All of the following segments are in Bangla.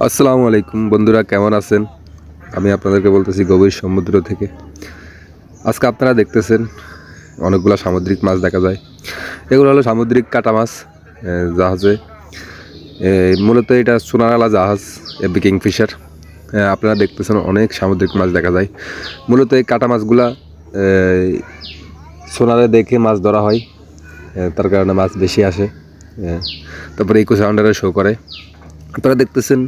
আসসালামু আলাইকুম বন্ধুরা, কেমন আছেন? আমি আপনাদেরকে বলতেছি গভীর সমুদ্র থেকে। আজকে আপনারা দেখতেছেন অনেকগুলো সামুদ্রিক মাছ দেখা যায়। এগুলো হলো সামুদ্রিক কাটা মাছ জাহাজে। মূলত এটা সোনারালা জাহাজ এফবি কিংফিশার। আপনারা দেখতেছেন অনেক সামুদ্রিক মাছ দেখা যায়। মূলত এই কাটা মাছগুলা সোনারে দেখে মাছ ধরা হয় তার কারণে মাছ বেশি আসে তারপরে ইকো সাউন্ডারে শো করে। আপনারা দেখতেছেন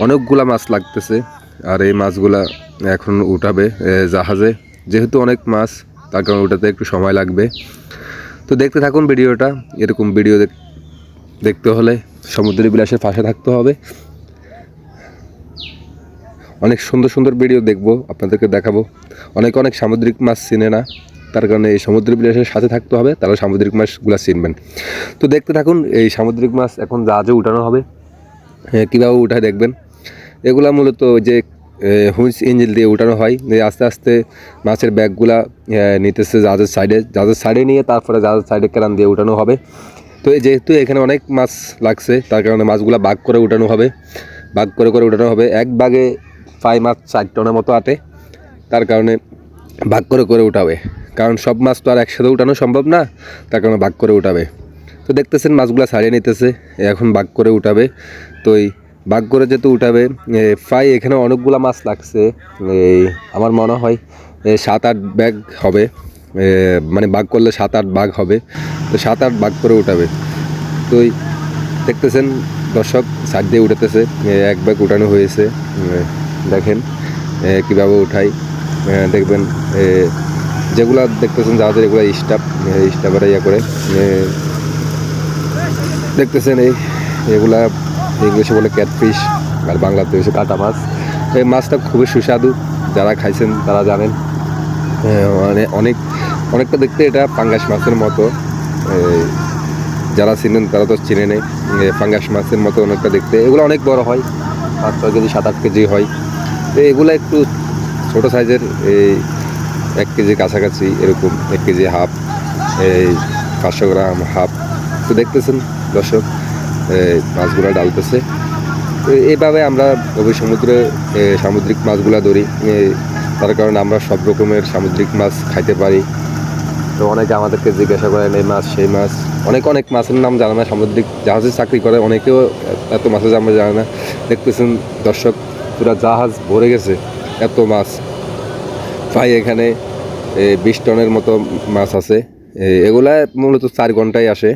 অনেকগুলা মাছ লাগতেছে, আর এই মাছগুলা এখন উঠাবে জাহাজে। যেহেতু অনেক মাছ, তার কারণে উঠাতে একটু সময় লাগবে। তো দেখতে থাকুন ভিডিওটা, এরকম ভিডিও দেখ- দেখতে হলে সমুদ্র বিলাসের পাশে থাকতে হবে। অনেক সুন্দর সুন্দর ভিডিও দেখব, আপনাদেরকে দেখাবো। অনেক অনেক সামুদ্রিক মাছ চিনে না, তার কারণে এই সমুদ্র বিলাসের সাথে থাকতে হবে, তারা সামুদ্রিক মাছগুলো চিনবেন। তো দেখতে থাকুন, এই সামুদ্রিক মাছ এখন জাহাজে উঠানো হবে। কীভাবে উঠায় দেখবেন? এগুলা মূলত যে হুইস ইঞ্জিল দিয়ে উঠানো হয়। দিয়ে আস্তে আস্তে মাছের ব্যাগগুলা নিতেছে জাহাজের সাইডে। জাহাজের সাইডে নিয়ে তারপরে জাহাজের সাইডে কেরান দিয়ে উঠানো হবে। তো যেহেতু এখানে অনেক মাছ লাগছে, তার কারণে মাছগুলা বাগ করে উঠানো হবে। বাগ করে করে উঠানো হবে। এক বাগে প্রায় মাছ চার টনের মতো আটে। তার কারণে ভাগ করে করে উঠাবে। কারণ সব মাছ তো আর একসাথে উঠানো সম্ভব না, তার কারণে ভাগ করে উঠাবে। তো দেখতেছেন মাছগুলো ছাড়িয়ে নিতেছে। এখন ভাগ করে উঠাবে। তো এই ভাগ করে যেহেতু উঠাবে প্রায় এখানে অনেকগুলো মাছ লাগছে। এই, আমার মনে হয় সাত আট ব্যাগ হবে। মানে ভাগ করলে সাত আট ভাগ হবে। তো সাত আট ভাগ করে উঠাবে। তো দেখতেছেন, দর্শক, সাইড দিয়ে উঠাতেছে। এক ব্যাগ উঠানো হয়েছে। দেখেন কীভাবে উঠাই। দেখবেন যেগুলা দেখতেছেন যাদের এগুলো স্টাফ স্টাফেরা ইয়ে করে। দেখতেছেন, এই, এগুলা ইংলিশে বলে ক্যাটফিশ আর বাংলাতে হচ্ছে কাটা মাছ। এই মাছটা খুবই সুস্বাদু, যারা খাইছেন তারা জানেন। মানে অনেক, অনেকটা দেখতে এটা পাঙ্গাস মাছের মতো। যারা চিনেন তারা তো চিনে নেই পাঙ্গাস মাছের মতো অনেকটা দেখতে। এগুলো অনেক বড় হয়, পাঁচ ছয় কেজি, সাত আট কেজি হয়। তো এগুলো একটু ছোট সাইজের, এই এক কেজি কাছাকাছি এরকম, এক কেজি হাফ, এই পাঁচশো গ্রাম হাফ। তো দেখতেছেন দর্শক মাছগুলো ডালতেছে। এইভাবে আমরা গভীর সমুদ্রে সামুদ্রিক মাছগুলো ধরি। তার কারণে আমরা সব রকমের সামুদ্রিক মাছ খাইতে পারি। তো অনেকে আমাদেরকে জিজ্ঞাসা করেন, এই মাছ, সেই মাছ? অনেক অনেক মাছের নাম জানে না, সামুদ্রিক জাহাজে চাকরি করে। অনেকেও এত মাছের নাম জানে না। দেখতেছেন দর্শক, পুরো জাহাজ ভরে গেছে, এত মাছ। প্রায় এখানে বিশ টনের মতো মাছ আছে। এগুলা মূলত চার ঘন্টায় আসে।